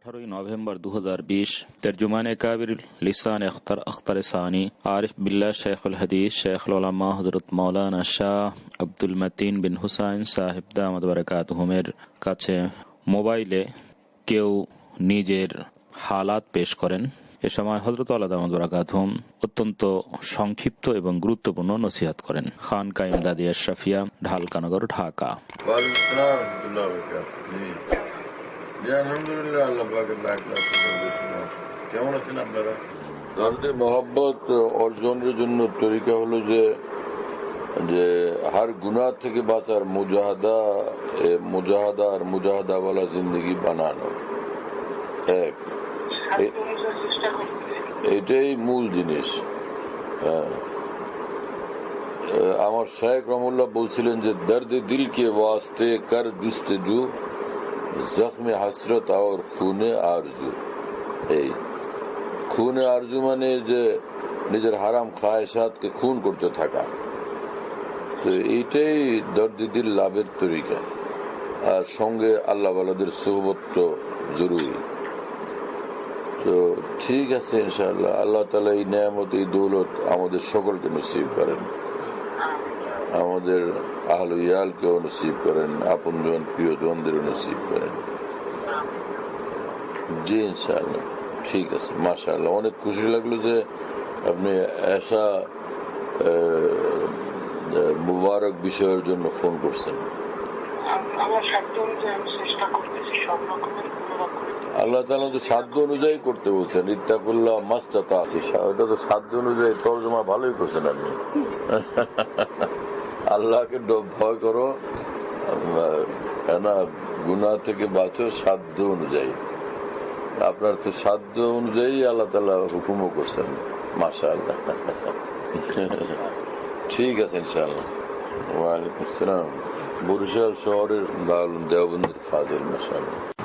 আঠারোই নভেম্বর দু হাজার বিশ, তর্জুমানে কাবির লিসান আখতার আখতার সানি, আরিফ বিল্লাহ শেখুল হাদিস, শেখুল ওলামা হজরত মৌলানা শাহ আব্দুল মতিন বিন হুসাইন সাহেব দামদ বারাকাত হুমের কাছে মোবাইলে কেউ নিজের হালাত পেশ করেন। এ সময় হজরত আল্লাহ দামদ বারাকাত হুম অত্যন্ত সংক্ষিপ্ত এবং গুরুত্বপূর্ণ নসিহাত করেন। খান কাইম দাদি আশরাফিয়া, ঢালকানগর, ঢাকা ওয়ালাইকুম আসসালাম রহমতুল্লাহ বরকাতুহু। জি জি অর্জনের জন্য তরিকা হলো যে যে হার থেকে বাঁচার মুজাহাদা মুজাহাদা আর জিন্দগি বানানো। এক। এটাই মূল জিনিস। হ্যাঁ। আমার শেখ রহমুল্লাহ বলছিলেন যে, দর্দ দিল কে ওয়াস্তে কর জুস্তজু জখমে হাসরত আর খুনে আরজু এই খুনে আরজু মানে যে নিজের হারাম খায়সাতকে খুন করতে থাকা তো এইটাই দর্দ দিল লাভের তরিকা আর সঙ্গে আল্লাহ বালাদের সোহবত জরুরি তো ঠিক আছে ইনশাআল্লাহ আল্লাহ তালা এই নিয়ামত এই দৌলত আমাদের সকলকে নসিব করেন আমাদের আহল ইয়ালকেও নসিব করেন আপনজন প্রিয়জনদেরও নসিব করেন। জি ইনশাআল্লাহ ঠিক আছে মাশাআল্লাহ। অনেক খুশি লাগল যে আপনি এসা মুবারক বিষয়ের জন্য ফোন করছেন। আল্লাহ তালা তো সাধ্য অনুযায়ী করতে বলছেন ইত্তাকুল্লাহ মাস্তাতা ওটা তো সাধ্য অনুযায়ী তর্জমা ভালোই করছেন আপনি। আল্লাহকে ভয় করো। না গুনাহ থেকে বাঁচো সাধ্য অনুযায়ী। আপনার তো সাধ্য অনুযায়ী আল্লাহ তালা হুকুমও করছেন মাসা আল্লাহ ঠিক আছে, ইনশাআল্লাহ। ওয়ালাইকুম আসসালাম। বরিশাল শহরের দেওবন্দের ফাজিল মাসাল্লাহ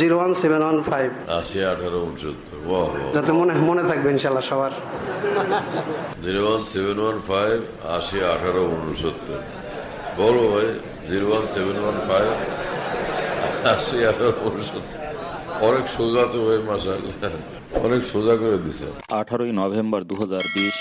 Zero one seven one five আশি আঠারো উনসত্তর। যাতে মনে মনে থাকবে ইনশাল্লাহ সবার। Zero one seven one five আশি আঠারো উনসত্তর। বলো ভাই zero one seven one five আশি আঠারো উনসত্তর। অনেক সোজা তো ভাই মাসাল অনেক সোজা করে দিছে। আঠারোই নভেম্বর দু হাজার বিশ